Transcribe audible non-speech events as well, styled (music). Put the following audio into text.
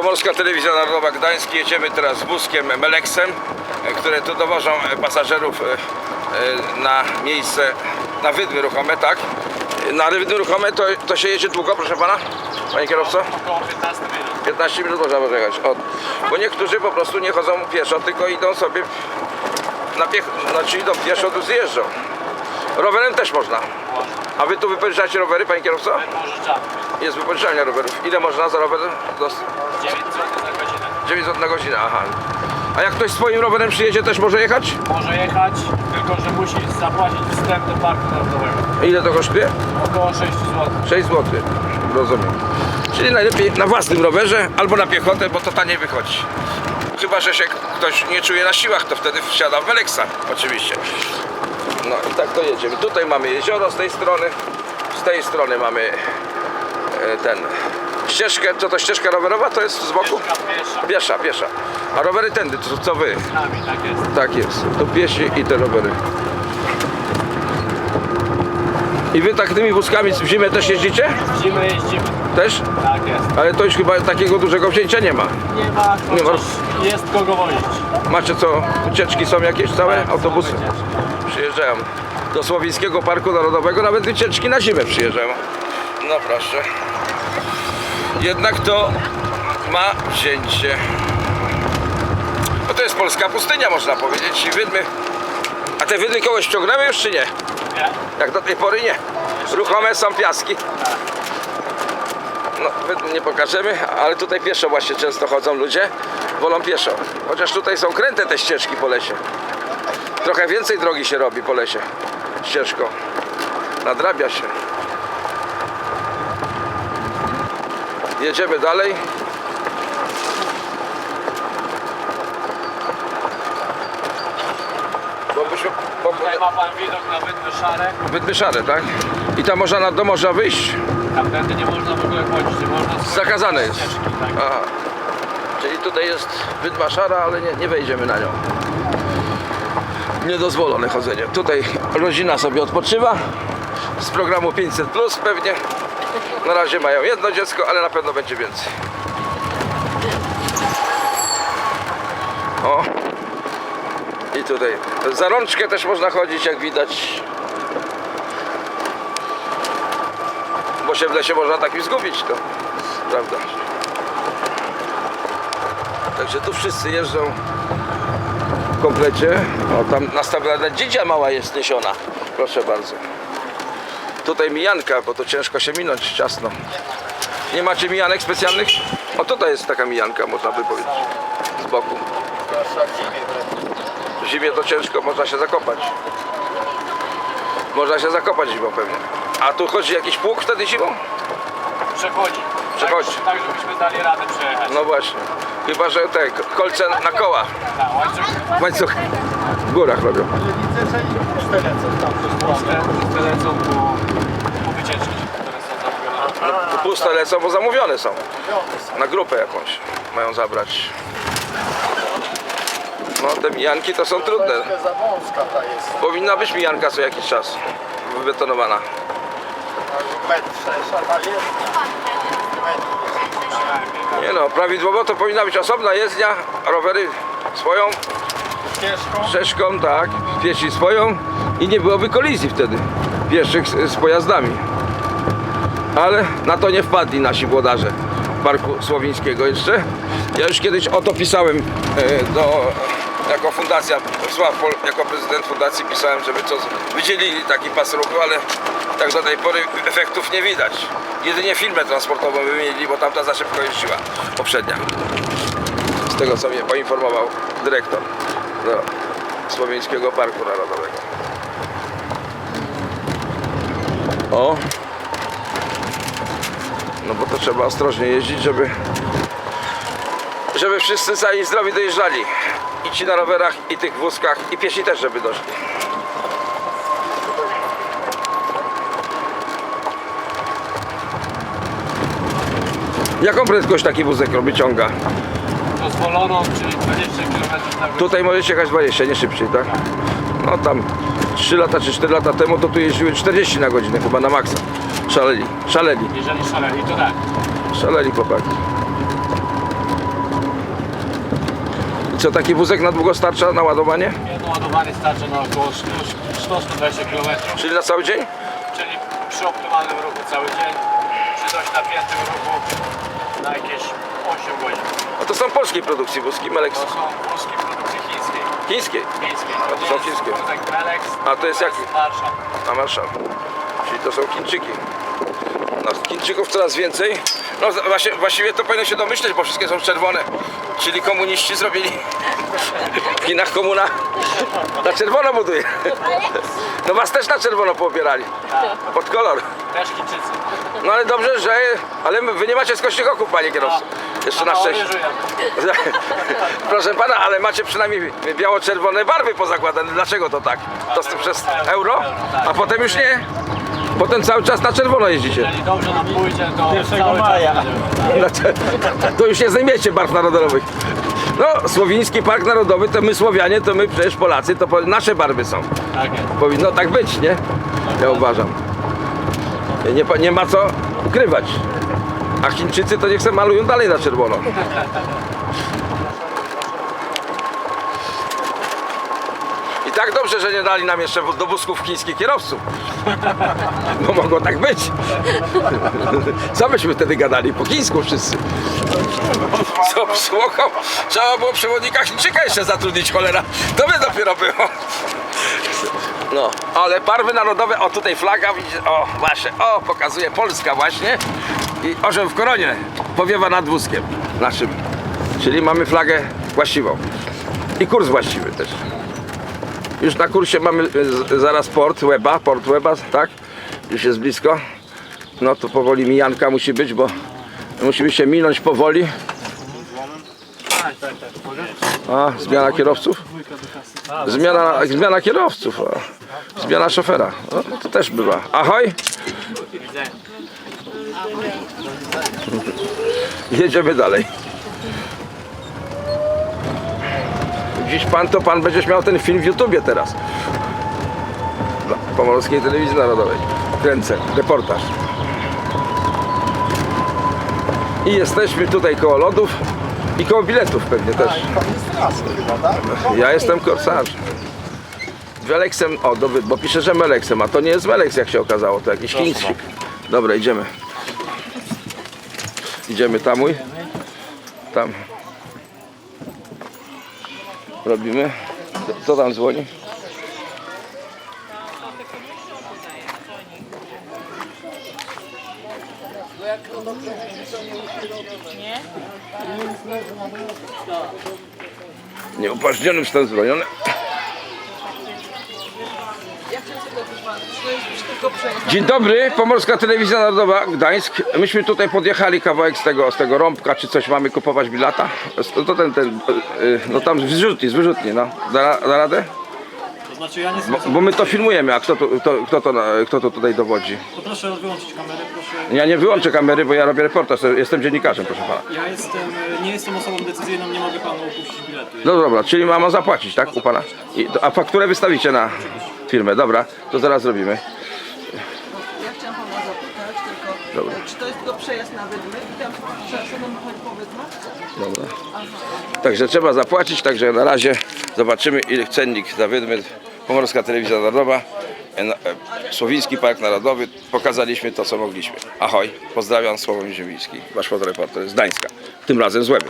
Pomorska Telewizja Narodowa Gdańsk. Jedziemy teraz z wózkiem Meleksem, e, które tu dowożą e, pasażerów e, na miejsce, na wydmy ruchome, tak? Na wydmy ruchome to, to się jedzie długo, proszę pana? Panie kierowco? Około 15 minut. 15 minut można pojechać. O, bo niektórzy po prostu nie chodzą pieszo, tylko idą sobie na piech... znaczy idą pieszo, tu zjeżdżą. Rowerem też można. A wy tu wypożyczacie rowery, panie kierowco? Jest wypożyczalnia rowerów. Ile można za rower? 9 zł na godzinę. 900 na godzinę, aha. A jak ktoś swoim rowerem przyjedzie, też może jechać? Może jechać, tylko że musi zapłacić wstęp do parku narodowego. Ile to kosztuje? Około 6 zł. 6 zł. Rozumiem. Czyli najlepiej na własnym rowerze albo na piechotę, bo to taniej wychodzi. Chyba, że się ktoś nie czuje na siłach, to wtedy wsiada w Meleksa, oczywiście. No i tak to jedziemy. Tutaj mamy jezioro z tej strony, z tej strony mamy e, ten ścieżkę. Co to ścieżka rowerowa? To jest z boku? Piesza. Piesza, piesza. A rowery tędy, to co wy? Z nami, tak jest. Tak jest. Tu piesi i te rowery. I wy tak tymi wózkami w zimę też jeździcie? W zimę jeździmy. Też? Tak jest. Ale to już chyba takiego dużego wzięcia nie ma. Nie ma, Nie ma. jest kogo wozić. Macie co, ucieczki są jakieś całe? Tak, Autobusy przyjeżdżają do Słowińskiego Parku Narodowego, nawet wycieczki na zimę przyjeżdżają. No proszę. Jednak to ma wzięcie. No to jest polska pustynia, można powiedzieć. I wydmy. A te wydmy kogoś ściągnęły już czy nie? Nie? Jak do tej pory nie. Ruchome są piaski. No, wydm nie pokażemy, ale tutaj pieszo właśnie często chodzą ludzie. Wolą pieszo. Chociaż tutaj są kręte te ścieżki po lesie. Trochę więcej drogi się robi po lesie. Ścieżką. Nadrabia się. Jedziemy dalej. Bo byśmy, bo, Tutaj ma pan widok na wydmy szare. Wydmy szare, tak? I tam można na, do morza wyjść? Tamtędy nie można w ogóle chodzić. Można Zakazane jest. ścieżki, tak. Aha. Czyli tutaj jest wydma szara, ale nie, nie wejdziemy na nią. Niedozwolone chodzenie. Tutaj rodzina sobie odpoczywa z programu 500 plus pewnie. Na razie mają jedno dziecko, ale na pewno będzie więcej. O. I tutaj za rączkę też można chodzić, jak widać. Bo się w lesie można takim zgubić, to prawda. Także tu wszyscy jeżdżą w komplecie. O, tam nastawiona dziedzia mała jest niesiona. Proszę bardzo. Tutaj mijanka, bo to ciężko się minąć ciasno. Nie macie mijanek specjalnych? O tutaj jest taka mijanka, można by powiedzieć. Z boku. W zimie to ciężko, można się zakopać. Można się zakopać zimą pewnie. A tu chodzi jakiś pług wtedy zimą? Przechodzi. Przechodzi. Tak, tak, żebyśmy dali radę przejechać. No właśnie. Chyba, że te kolce na koła. Tak, łańcuch. Łańcuch w górach robią. Puste, puste lecą po, po wycieczki, które są zamówione. Puste lecą, bo zamówione są. Na grupę jakąś mają zabrać. No te mijanki to są trudne. za wąska ta jest. Powinna być mijanka co jakiś czas. Wybetonowana. Metr sześć, a ta jest. Nie no, prawidłowo to powinna być osobna jezdnia, rowery swoją, Ścieżką. tak, piesi swoją i nie byłoby kolizji wtedy pieszych z, z pojazdami. Ale na to nie wpadli nasi włodarze Parku Słowińskiego jeszcze. Ja już kiedyś o to pisałem e, do, jako fundacja, Sław, Pol- jako prezydent fundacji pisałem, żeby z- wydzielili taki pas ruchu, ale tak do tej pory efektów nie widać. Jedynie firmę transportową wymienili, bo tamta za szybko jeździła poprzednia. Z tego co mnie poinformował dyrektor do Słowińskiego Parku Narodowego. O! No bo to trzeba ostrożnie jeździć, żeby żeby wszyscy cali i zdrowi dojeżdżali. I ci na rowerach, i tych wózkach, i piesi też, żeby doszli. Jaką prędkość taki wózek robi ciąga? Dozwoloną, czyli 20 km na godzinę. Tutaj możecie jechać 20, nie szybciej, tak? No tam 3 lata czy 4 lata temu to tu jeździły 40 na godzinę chyba na maksa. Szaleli, szaleli, Jeżeli szaleli, to tak. szaleli chłopaki. Co, taki wózek na długo starcza na ładowanie? Jedno ładowanie starczy na około 100-120 km, Czyli na cały dzień? czyli przy optymalnym ruchu cały dzień, przy dość napiętym ruchu na jakieś 8 godzin. A to są polskiej produkcji wózki, Melex. To są wózki produkcji chińskiej. Chińskiej. chińskiej. A to są jest chińskie. wózek Melex, A to jest jaki? Warszaw. Na Warszawie. Czyli to są Chińczyki. No, Chińczyków coraz więcej. No właśnie, właściwie to powinno się domyśleć, bo wszystkie są czerwone. Czyli komuniści zrobili w Chinach komuna na czerwono buduje. No was też na czerwono poobierali. Pod kolor. Też Chińczycy. No ale dobrze, że... Ale wy nie macie skośnych oków, panie kierowco. Jeszcze na szczęście. (laughs) Proszę pana, ale macie przynajmniej biało-czerwone barwy pozakładane. Dlaczego to tak? To przez euro? A potem już nie? Potem cały czas na czerwono jeździcie. Jeżeli dobrze nam pójdzie, to cały maja. czas będziemy. Znaczy, To już nie zdejmiecie barw narodowych. No, Słowiński Park Narodowy to my Słowianie, to my przecież Polacy, to po- nasze barwy są. Tak jest. Powinno tak być, nie? Ja uważam. Nie, pa- nie ma co ukrywać. A Chińczycy to niech se malują dalej na czerwono. I tak dobrze, że nie dali nam jeszcze do wózków chińskich kierowców. (laughs) Bo mogło tak być. Co byśmy wtedy gadali? Po chińsku wszyscy. Z obsługą. Trzeba było przewodnika Chińczyka jeszcze zatrudnić, cholera. To by dopiero było. No, ale barwy narodowe, o tutaj flaga, o właśnie, o pokazuje Polska właśnie i orzeł w koronie powiewa nad wózkiem naszym, czyli mamy flagę właściwą i kurs właściwy też. Już na kursie mamy e, zaraz port Łeba, port Łeba, tak? Już jest blisko. No to powoli mijanka musi być, bo musimy się minąć powoli. A, zmiana kierowców? Zmiana, zmiana kierowców, a. zmiana szofera. No, to też bywa. Ahoj! Jedziemy dalej. Dziś pan to pan będziesz miał ten film w YouTubie teraz. Dla Pomorskiej Telewizji Narodowej. Kręcę, reportaż. I jesteśmy tutaj koło lodów i koło biletów pewnie też. Pan jest raz chyba, tak? Ja jestem korsarzem. Weleksem, o dobry, bo pisze, że Meleksem, a to nie jest Meleks jak się okazało, to jakiś chińczyk. Dobra, idziemy. Idziemy tamuj. Tam. Robimy. Co tam dzwoni? Nieupaźniony stan zbrojony. Dzień dobry, Pomorska Telewizja Narodowa Gdańsk. Myśmy tutaj podjechali kawałek z tego, z tego rąbka, czy coś mamy kupować bilata? To, to ten, ten, y, no tam z wyrzutni, z wyrzutni, no. Da, da radę? To znaczy ja nie Bo, bo my to filmujemy, a kto to, to, kto, to, kto to tutaj dowodzi? To proszę wyłączyć kamerę, proszę. Ja nie wyłączę kamery, bo ja robię reportaż, jestem dziennikarzem, proszę pana. Ja jestem, e, nie jestem osobą decyzyjną, nie mogę panu opuścić biletu. No dobra, czyli mama zapłacić, tak, u pana? I, a fakturę wystawicie na firmę, dobra, to zaraz zrobimy. Ja chciałam pana zapytać tylko, Dobra. czy to jest tylko przejazd na wydmy i tam trzeba po wydmach? Dobra. Także trzeba zapłacić, także na razie zobaczymy ile cennik za wydmy. Pomorska Telewizja Narodowa, e, e, Słowiński Park Narodowy. Pokazaliśmy to co mogliśmy. Ahoj, pozdrawiam Sławomir Ziemiński, wasz fotoreporter z Gdańska. Tym razem z Łeby.